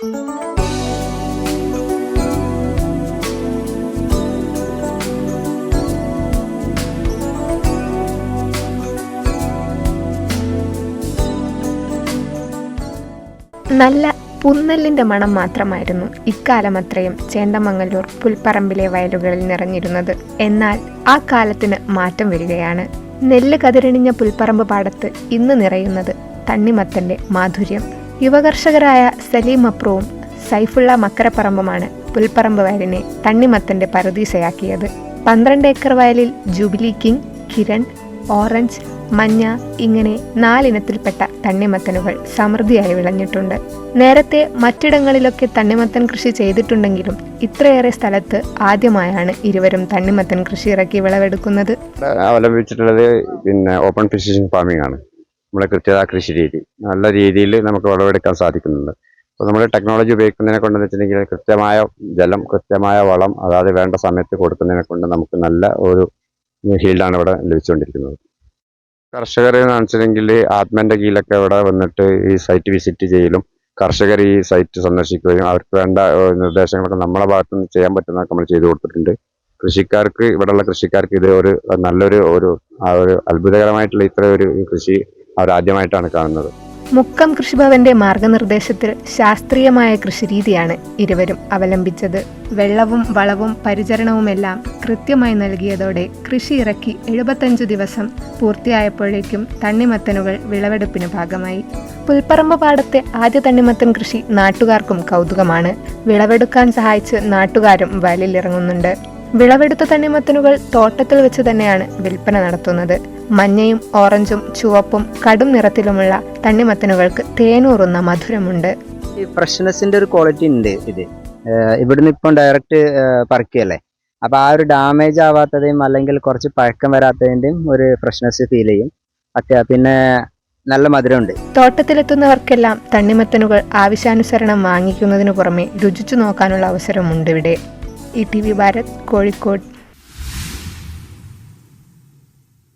നല്ല പുന്നല്ലിന്റെ മണം മാത്രമായിരുന്നു ഇക്കാലം അത്രയും ചേന്തമംഗല്ലൂർ പുൽപ്പറമ്പിലെ വയലുകളിൽ നിറഞ്ഞിരുന്നത്. എന്നാൽ ആ കാലത്തിന് മാറ്റം വരികയാണ്. നെല്ല് കതിരണിഞ്ഞ പുൽപ്പറമ്പ് പാടത്ത് ഇന്ന് നിറയുന്നത് തണ്ണിമത്തന്റെ മാധുര്യം. യുവകർഷകരായ സലീം അപ്രവും സൈഫുള്ള മക്കരപ്പറമ്പുമാണ് പുൽപ്പറമ്പ് വയലിനെ തണ്ണിമത്തന്റെ പരദീശയാക്കിയത്. പന്ത്രണ്ട് ഏക്കർ വയലിൽ ജൂബിലി കിങ് കിരൺ ഓറഞ്ച് മഞ്ഞ ഇങ്ങനെ നാലിനത്തിൽപ്പെട്ട തണ്ണിമത്തനുകൾ സമൃദ്ധിയായി വിളഞ്ഞിട്ടുണ്ട്. നേരത്തെ മറ്റിടങ്ങളിലൊക്കെ തണ്ണിമത്തൻ കൃഷി ചെയ്തിട്ടുണ്ടെങ്കിലും ഇത്രയേറെ സ്ഥലത്ത് ആദ്യമായാണ് ഇരുവരും തണ്ണിമത്തൻ കൃഷി ഇറക്കി വിളവെടുക്കുന്നത് അവലംബിച്ചിട്ടുള്ളത് പിന്നെ ഓപ്പൺ ഫിഷിംഗ് ഫാമിംഗ് ആണ്. നമ്മളെ കൃത്യത കൃഷി രീതി നല്ല രീതിയിൽ നമുക്ക് വിളവെടുക്കാൻ സാധിക്കുന്നുണ്ട്. അപ്പോൾ നമ്മൾ ടെക്നോളജി ഉപയോഗിക്കുന്നതിനെ കൊണ്ടെന്ന് വെച്ചിട്ടുണ്ടെങ്കിൽ കൃത്യമായ ജലം കൃത്യമായ വളം അതായത് വേണ്ട സമയത്ത് കൊടുക്കുന്നതിനെ കൊണ്ട് നമുക്ക് നല്ല ഒരു ഹീൽഡാണ് ഇവിടെ ലഭിച്ചുകൊണ്ടിരിക്കുന്നത്. കർഷകർ എന്ന് വെച്ചിട്ടുണ്ടെങ്കിൽ ആത്മന്റെ കീഴിലൊക്കെ ഇവിടെ വന്നിട്ട് ഈ സൈറ്റ് വിസിറ്റ് ചെയ്യലും കർഷകർ ഈ സൈറ്റ് സന്ദർശിക്കുകയും അവർക്ക് വേണ്ട നിർദ്ദേശങ്ങളൊക്കെ നമ്മളെ ഭാഗത്തു നിന്ന് ചെയ്യാൻ പറ്റുന്നതൊക്കെ നമ്മൾ ചെയ്തു കൊടുത്തിട്ടുണ്ട്. കൃഷിക്കാർക്ക് ഇവിടെയുള്ള കൃഷിക്കാർക്ക് ഇത് ഒരു നല്ലൊരു ഒരു അത്ഭുതകരമായിട്ടുള്ള ഇത്ര ഒരു കൃഷി അവർ ആദ്യമായിട്ടാണ് കാണുന്നത്. മുക്കം കൃഷിഭവന്റെ മാർഗനിർദ്ദേശത്തിൽ ശാസ്ത്രീയമായ കൃഷിരീതിയാണ് ഇരുവരും അവലംബിച്ചത്. വെള്ളവും വളവും പരിചരണവുമെല്ലാം കൃത്യമായി നൽകിയതോടെ കൃഷി ഇറക്കി എഴുപത്തഞ്ചു ദിവസം പൂർത്തിയായപ്പോഴേക്കും തണ്ണിമത്തനുകൾ വിളവെടുപ്പിന് ഭാഗമായി. പുൽപ്പറമ്പ് പാടത്തെ ആദ്യ തണ്ണിമത്തൻ കൃഷി നാട്ടുകാർക്കും കൗതുകമാണ്. വിളവെടുക്കാൻ സഹായിച്ച് നാട്ടുകാരും വയലിലിറങ്ങുന്നുണ്ട്. വിളവെടുത്ത തണ്ണിമത്തനുകൾ തോട്ടത്തിൽ വെച്ച് തന്നെയാണ് വിൽപ്പന നടത്തുന്നത്. മഞ്ഞയും ഓറഞ്ചും ചുവപ്പും കടും നിറത്തിലുമുള്ള തണ്ണിമത്തനുകൾക്ക് തേനൂറുന്ന മധുരമുണ്ട്. ഈ ഫ്രഷ്നെസിന്റെ ഒരു ക്വാളിറ്റി ഉണ്ട് ഇത്. ഇവിടുന്ന് ഇപ്പം ഡയറക്റ്റ് പറിക്കുകയല്ലേ? അപ്പൊ ആ ഒരു ഡാമേജ് ആവാത്തതേയും അല്ലെങ്കിൽ കുറച്ച് പഴക്കം വരാത്തതിന്റെയും ഒരു ഫ്രഷ്നെസ് ഫീൽ ചെയ്യും. അത്യാ പിന്നെ നല്ല മധുരമുണ്ട്. തോട്ടത്തിലെത്തുന്നവർക്കെല്ലാം തണ്ണിമത്തനുകൾ ആവശ്യാനുസരണം വാങ്ങിക്കുന്നതിനു പുറമെ രുചിച്ചു നോക്കാനുള്ള അവസരമുണ്ട് ഇവിടെ. E T V Bharat Kozhikode.